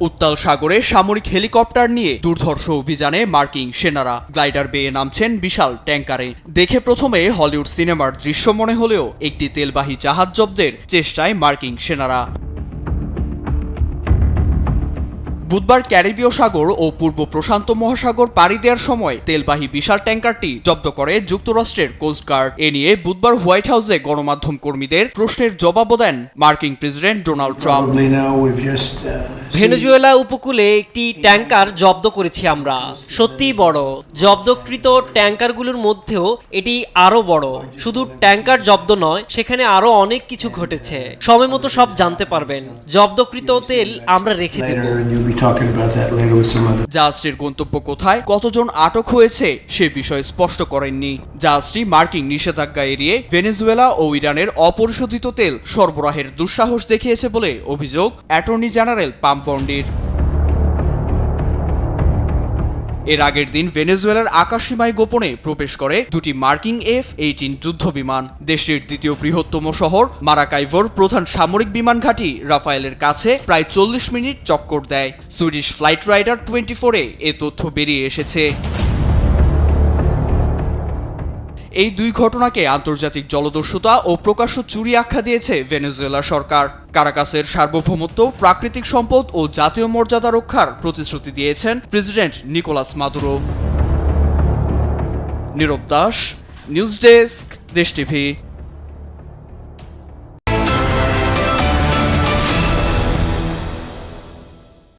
উত্তাল সাগরে সামরিক হেলিকপ্টার নিয়ে দুর্ধর্ষ অভিযানে মার্কিং সেনারা গ্লাইডার বেয়ে নামছেন বিশাল ট্যাঙ্কারে। দেখে প্রথমে হলিউড সিনেমার দৃশ্য মনে হলেও একটি তেলবাহী জাহাজ জব্দের চেষ্টায় মার্কিং সেনারা। বুধবার ক্যারিবীয় সাগর ও পূর্ব প্রশান্ত মহাসাগর পাড়ি দেওয়ার সময় তেলবাহী বিশাল ট্যাঙ্কারটি জব্দ করে যুক্তরাষ্ট্রের কোস্টগার্ড এ নিয়ে বুধবার হোয়াইট হাউসে গণমাধ্যম কর্মীদের প্রশ্নের জবাবও দেন মার্কিন প্রেসিডেন্ট ডোনাল্ড ট্রাম্প। ভেনেজুয়েলা উপকূলে একটি ট্যাঙ্কার জব্দ করেছি আমরা। সত্যিই বড়। জব্দকৃত ট্যাঙ্কারগুলোর মধ্যেও এটি আরও বড়। শুধু ট্যাঙ্কার জব্দ নয় সেখানে আরও অনেক কিছু ঘটেছে। সময় মতো সব জানতে পারবেন। জব্দকৃত তেল আমরা রেখে দেব. জাহাজটির গন্তব্য কোথায়? কতজন আটক হয়েছে? সে বিষয়ে স্পষ্ট করেননি। জাহাজটি মার্কিন নিষেধাজ্ঞা এড়িয়ে ভেনেজুয়েলা ও ইরানের অপরিশোধিত তেল সরবরাহের দুঃসাহস দেখিয়েছে বলে অভিযোগ অ্যাটর্নি জেনারেল পাম্পন্ডির এর আগের দিন ভেনেজুয়েলার আকাশসীমায় গোপনে প্রবেশ করে দুটি মার্কিং এফ এইটিন যুদ্ধ বিমান। দেশটির দ্বিতীয় বৃহত্তম শহর, মারাকাইভোর প্রধান সামরিক বিমান ঘাঁটি রাফায়েলের কাছে প্রায় চল্লিশ মিনিট চক্কর দেয়। সুইডিশ ফ্লাইট রাইডার টোয়েন্টি ফোরে এ তথ্য বেরিয়ে এসেছে। এই দুই ঘটনাকে আন্তর্জাতিক জলদস্যুতা ও প্রকাশ্য চুরি আখ্যা দিয়েছে ভেনেজুয়েলা সরকার। কারাকাসের সার্বভৌমত্ব, প্রাকৃতিক সম্পদ ও জাতীয় মর্যাদা রক্ষার প্রতিশ্রুতি দিয়েছেন president Nicolas Maduro. Nirab Das, news desk, Desh TV.